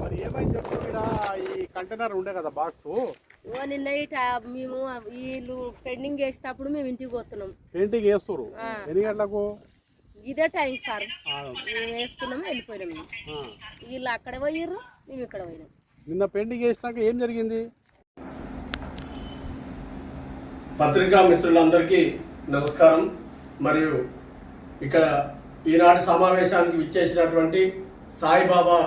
మరి ఏమైంది ఈ కంటైనర్ ఉండే కదా బాక్స్. ఓ నిన్న మేము వీళ్ళు పెండింగ్ చేసేటప్పుడు మేము ఇంటికి పోతున్నాం. పెయింటింగ్ వేస్తురు ఆ. ఎన్ని గంటలకు? ఇదే టైం సార్. మేము వేసుకున్నాము వెళ్ళిపోయినాం మేము. వీళ్ళు అక్కడ పోయిర్రు మేము ఇక్కడ పోయినాం. నిన్న పెయింటింగ్ వేసినాక ఏం జరిగింది? పత్రికా మిత్రులందరికీ నమస్కారం. మరియు ఇక్కడ ఈనాటి సమావేశానికి విచ్చేసినటువంటి సాయిబాబా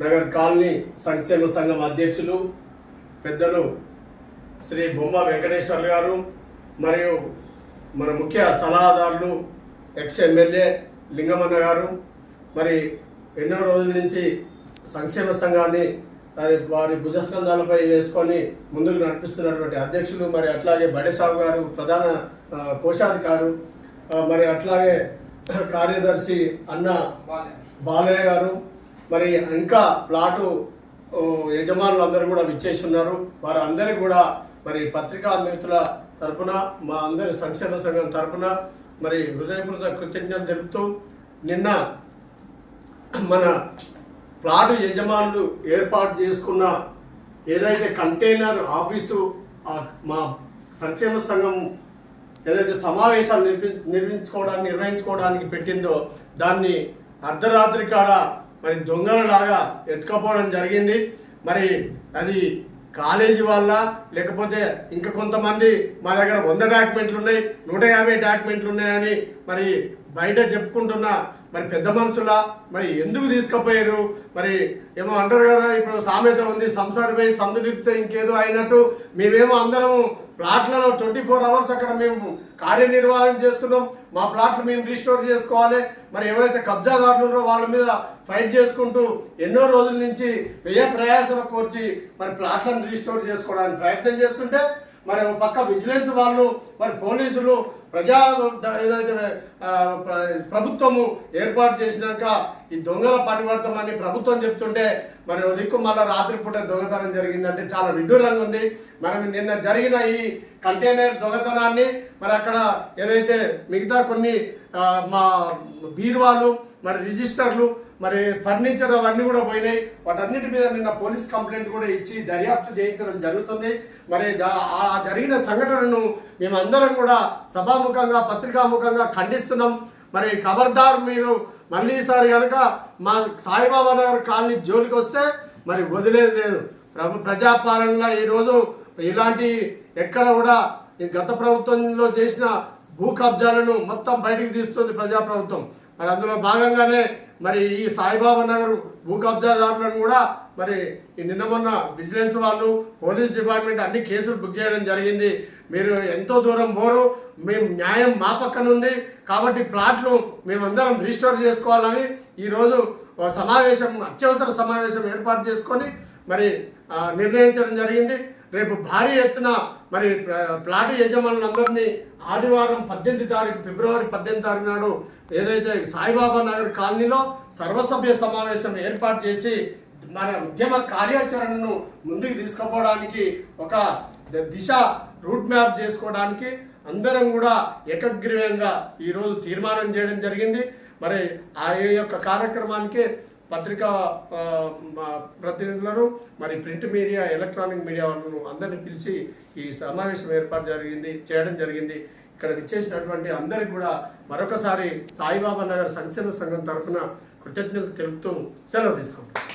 నగర్ కాలనీ సంక్షేమ సంఘం అధ్యక్షులు పెద్దలు శ్రీ బొమ్మ వెంకటేశ్వర్ గారు మరియు మన ముఖ్య సలహాదారులు ఎక్స్ ఎమ్మెల్యే లింగమన్న గారు. మరి ఎన్నో రోజుల నుంచి సంక్షేమ సంఘాన్ని వారి వారి భుజస్కంధాలపై వేసుకొని ముందుకు నడిపిస్తున్నటువంటి అధ్యక్షులు మరి అట్లాగే బడేసాబు గారు ప్రధాన కోశాధికారు మరి అట్లాగే కార్యదర్శి అన్న బాలయ్య గారు మరి ఇంకా ప్లాటు యజమానులు అందరూ కూడా విచ్చేసి ఉన్నారు వారందరికీ కూడా మరి పత్రికా మిత్రుల తరపున మా అందరి సంక్షేమ సంఘం తరపున మరి హృదయపూర్వక కృతజ్ఞతలు తెలుపుతూ నిన్న మన ప్లాటు యజమానులు ఏర్పాటు చేసుకున్న ఏదైతే కంటైనర్ ఆఫీసు మా సంక్షేమ సంఘం ఏదైతే సమావేశాలు నిర్మి నిర్మించుకోవడానికి నిర్వహించుకోవడానికి పెట్టిందో దాన్ని అర్ధరాత్రి కాడ మరి దొంగలలాగా ఎత్తుకపోవడం జరిగింది. మరి అది కాలేజీ వల్ల లేకపోతే ఇంకా కొంతమంది మా దగ్గర వంద డాక్యుమెంట్లు ఉన్నాయి నూట యాభై డాక్యుమెంట్లు ఉన్నాయని మరి బయట చెప్పుకుంటున్న మరి పెద్ద మనుషులా? మరి ఎందుకు తీసుకుపోయారు? మరి ఏమో అంటారు కదా ఇప్పుడు సామెత ఉంది సంసారమై సందులిప్తే ఇంకేదో అయినట్టు. మేమేమో అందరం ప్లాట్లలో ట్వంటీ ఫోర్ అవర్స్ అక్కడ మేము కార్యనిర్వహణ చేస్తున్నాం. మా ప్లాట్లు మేము రీస్టోర్ చేసుకోవాలి. మరి ఎవరైతే కబ్జాదారులు ఉన్నారో వాళ్ళ మీద ఫైట్ చేసుకుంటూ ఎన్నో రోజుల నుంచి వ్యయ ప్రయాసాలు కోర్చి మరి ప్లాట్లను రీస్టోర్ చేసుకోవడానికి ప్రయత్నం చేస్తుంటే మరి ఒక పక్క విజిలెన్స్ వాళ్ళు మరి పోలీసులు ప్రజా ఏదైతే ప్రభుత్వము ఏర్పాటు చేసినాక ఈ దొంగల పరివర్తనం అని ప్రభుత్వం చెప్తుంటే మరి దిక్కు మళ్ళీ రాత్రిపూట దొంగతనం జరిగిందంటే చాలా విడ్డూరంగా ఉంది. మనం నిన్న జరిగిన ఈ కంటైనర్ దొంగతనాన్ని మరి అక్కడ ఏదైతే మిగతా కొన్ని మా బీరువాలు మరి రిజిస్టర్లు మరి ఫర్నిచర్ అవన్నీ కూడా పోయినాయి. వాటన్నిటి మీద నిన్న పోలీస్ కంప్లైంట్ కూడా ఇచ్చి దర్యాప్తు చేయించడం జరుగుతుంది. మరి దా- ఆ జరిగిన సంఘటనను మేమందరం కూడా సభాముఖంగా పత్రికాముఖంగా ఖండిస్తున్నాం. మరి ఖబర్దార్ మీరు మళ్ళీ ఈసారి కనుక మా సాయిబాబా నగర్ కాలనీ జోలికి వస్తే మరి వదిలేదు లేదు. ప్రభు ప్రజాపాలనలో ఈరోజు ఇలాంటి ఎక్కడ కూడా ఈ గత ప్రభుత్వంలో చేసిన భూ కబ్జాలను మొత్తం బయటికి తీస్తుంది ప్రజాప్రభుత్వం. మరి అందులో భాగంగానే మరి ఈ సాయిబాబా నగర్ భూ కబ్జాదారులను కూడా మరి ఈ నిన్న మొన్న విజిలెన్స్ వాళ్ళు పోలీస్ డిపార్ట్మెంట్ అన్ని కేసులు బుక్ చేయడం జరిగింది. మీరు ఎంతో దూరం పోరు. మేము న్యాయం మా పక్కన ఉంది. కాబట్టి ప్లాట్లు మేమందరం రిజిస్టర్ చేసుకోవాలని ఈరోజు సమావేశం అత్యవసర సమావేశం ఏర్పాటు చేసుకొని మరి నిర్ణయించడం జరిగింది. రేపు భారీ ఎత్తున మరి ప్లాట్ యజమానులందరినీ ఆదివారం పద్దెనిమిది తారీఖు ఫిబ్రవరి పద్దెనిమిది తారీఖు నాడు ఏదైతే సాయిబాబా నగర్ కాలనీలో సర్వసభ్య సమావేశం ఏర్పాటు చేసి మన ఉద్యమ కార్యాచరణను ముందుకు తీసుకుపోవడానికి ఒక దిశ రూట్ మ్యాప్ చేసుకోవడానికి అందరం కూడా ఏకగ్రీవంగా ఈరోజు తీర్మానం చేయడం జరిగింది. మరి ఆ యొక్క కార్యక్రమానికి పత్రికా ప్రతినిధులను మరి ప్రింట్ మీడియా ఎలక్ట్రానిక్ మీడియా వాళ్ళను అందరిని పిలిచి ఈ సమావేశం ఏర్పాటు జరిగింది చేయడం జరిగింది. ఇక్కడ విచ్చేసినటువంటి అందరికి కూడా మరొకసారి సాయిబాబా నగర్ సంక్షేమ సంఘం తరఫున కృతజ్ఞతలు తెలుపుతూ సెలవు తీసుకుంటాం